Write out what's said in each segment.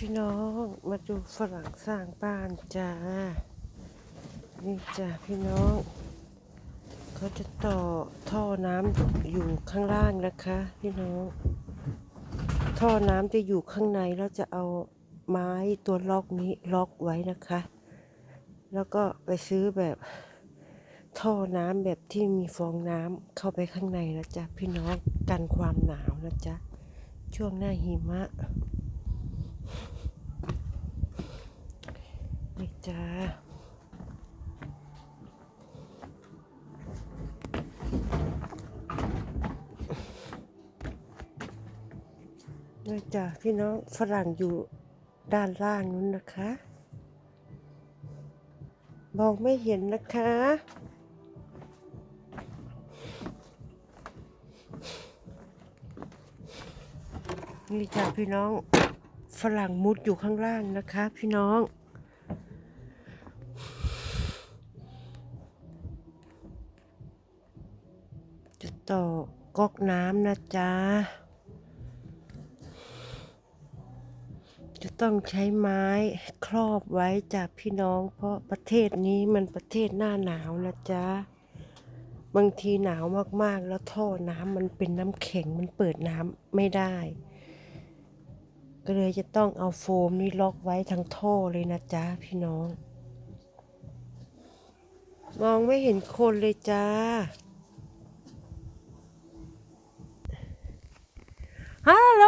พี่น้องมาดูฝรั่งสร้างบ้านจ้า นี่จ้าพี่น้อง เขาจะต่อท่อน้ำอยู่ข้างล่างนะคะ พี่น้อง ท่อน้ำจะอยู่ข้างในแล้วจะเอาไม้ตัวล็อกนี้ล็อกไว้นะคะ แล้วก็ไปซื้อแบบท่อน้ำแบบที่มีฟองน้ำเข้าไปข้างในนะจ๊ะพี่น้องกันความหนาวนะจ๊ะช่วงหน้าหิมะ จ้านี่จ้าพี่น้องฝรั่งอยู่ด้านล่างนู้นนะคะ มองไม่เห็นนะคะนี่จ้าพี่น้องฝรั่งมุดอยู่ข้างล่างนะคะ พี่น้อง ต่อก๊อกน้ำนะจ๊ะ จะต้องใช้ไม้ครอบไว้จากพี่น้อง เพราะประเทศนี้มันประเทศหน้าหนาวนะจ๊ะ บางทีหนาวมากๆ แล้วท่อน้ำมันเป็นน้ำแข็งมันเปิดน้ำไม่ได้ ก็เลยจะต้องเอาโฟมนี่ล็อกไว้ทั้งท่อเลยนะจ๊ะพี่น้อง มองไม่เห็นคนเลยจ้า ฮัลโหล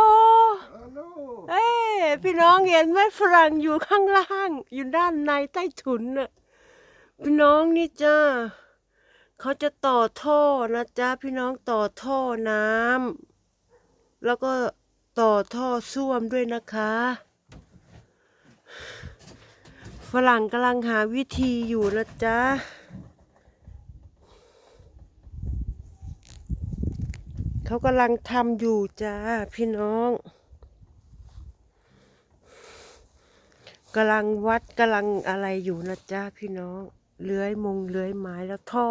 Hallo! เอ้ยพี่น้องเห็นไหมฝรั่งอยู่ข้างล่าง อยู่ด้านในใต้ถุนน่ะพี่น้องนี่จ้าเขาจะต่อท่อนะจ๊ะพี่น้องต่อท่อน้ำแล้วก็ต่อท่อส้วมด้วยนะคะ ฝรั่งกำลังหาวิธีอยู่นะจ๊ะเขากำลังทำอยู่จ้าพี่น้อง กำลังวัดกำลังอะไรอยู่นะจ๊ะพี่น้องเลื้อยมงเลื้อยไม้แล้วท่อ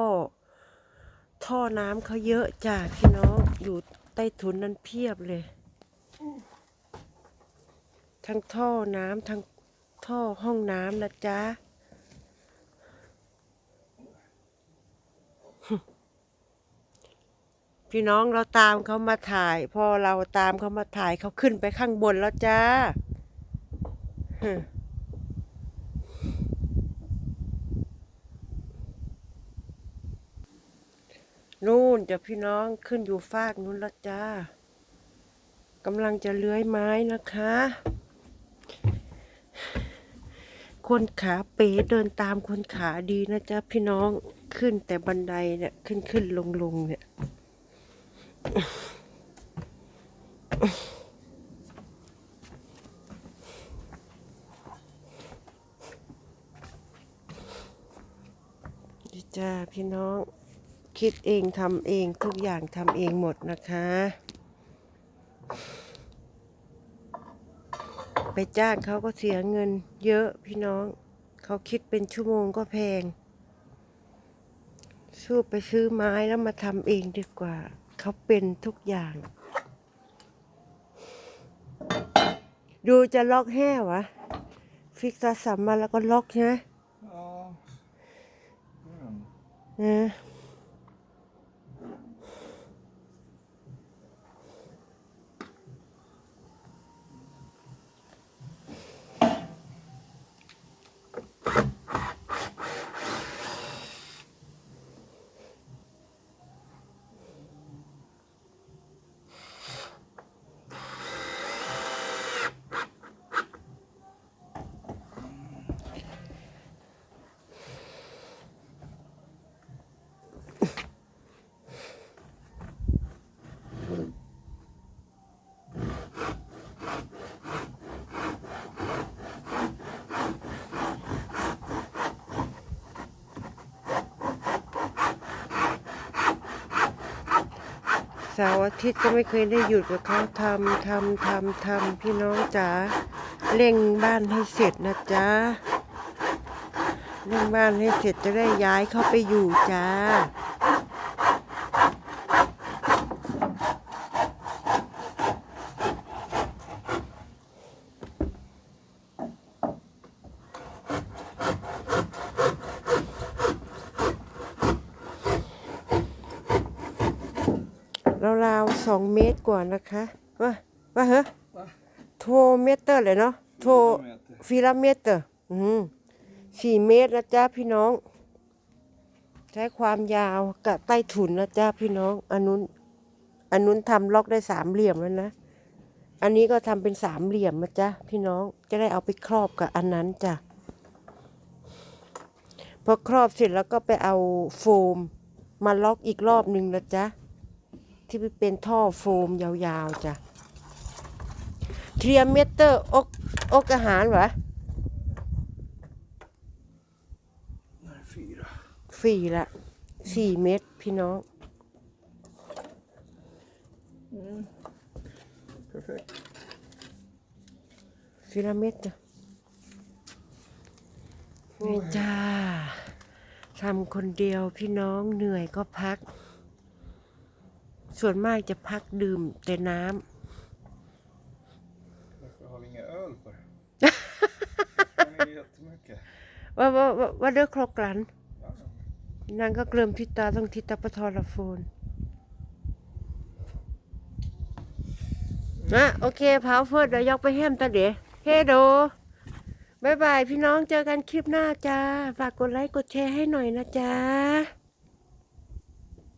ท่อน้ำเขาเยอะจ้าพี่น้องอยู่ใต้ถุนนั้นเพียบเลย ทั้งท่อน้ำทั้งท่อห้องน้ำนะจ๊ะพี่น้องเราตามเขามาถ่าย พอเราตามเขามาถ่ายเขาขึ้นไปข้างบนแล้วจ้า นู่นจะพี่น้องขึ้นอยู่ฟากนู้นล้วจ้ากำลังจะเลื้อยไม้นะคะ คนขาเป๋เดินตามคนขาดีนะจ๊ะพี่น้องขึ้นแต่บันไดเนี่ยขึ้นขึ้นลงลงเนี่ยดีจ้าพี่น้อง คิดเองทำเองทุกอย่างทำเองหมดนะคะ ไปจ้างเขาก็เสียเงิน เยอะพี่น้อง เขาคิดเป็นชั่วโมงก็แพง สู้ไปซื้อไม้แล้วมาทำเองดีกว่า เขาเป็นทุกอย่าง ดูจะล็อกแห่วะ ฟิกซ์โทรศัพท์มาแล้วก็ล็อกใช่ไหม Ja. Ja. เสาร์อาทิตย์ก็ไม่เคยได้หยุดกับเขาทำทำทำทำพี่น้องจ๋าเร่งบ้านให้เสร็จนะจ๊ะเร่งบ้านให้เสร็จจะได้ย้ายเข้าไปอยู่จ้า ราวๆสองเมตรกว่านะคะว่าว่าเหรอโทเมตรเลยเนาะโท Meter. ฟิลาเมตรอืมสี่เมตรนะจ๊ะพี่น้อง ใช้ความยาวกับใต้ถุนนะจ๊ะพี่น้องอันนู้นอันนู้นทำล็อกได้สามเหลี่ยมแล้วนะอันนี้ก็ทำเป็นสามเหลี่ยมนะจ๊ะพี่น้องจะได้เอาไปครอบกับอันนั้นจ้ะพอครอบเสร็จแล้วก็ไปเอาโฟม มาล็อกอีกรอบหนึ่งนะจ๊ะ ที่เป็นท่อโฟมยาวๆจ้ะเทียมเมตรอกอกอาหารเหรอ Nej, fyra. สี่ละสี่เมตรพี่น้อง Perfekt. ฟิลาเมตรจ้ะนี่จ้าทำคนเดียวพี่น้องเหนื่อยก็พัก ส่วนมากจะพักดื่มแต่น้ Varför har vi inga öl på det? Det är jättemycket. ำว่าว่าว่าว่าเด้อครกลัน Ja, นางก็เกลิมทิตาต้องทิตาปะทอละโฟนนะโอเคเผาเฟิร์ดเดี๋ยวยกไปแฮมตาเด๋เฮโดบายบาย พี่น้องเจอกันคลิปหน้าจ้า ฝากกดไลค์กดแชร์ให้หน่อยนะจ้า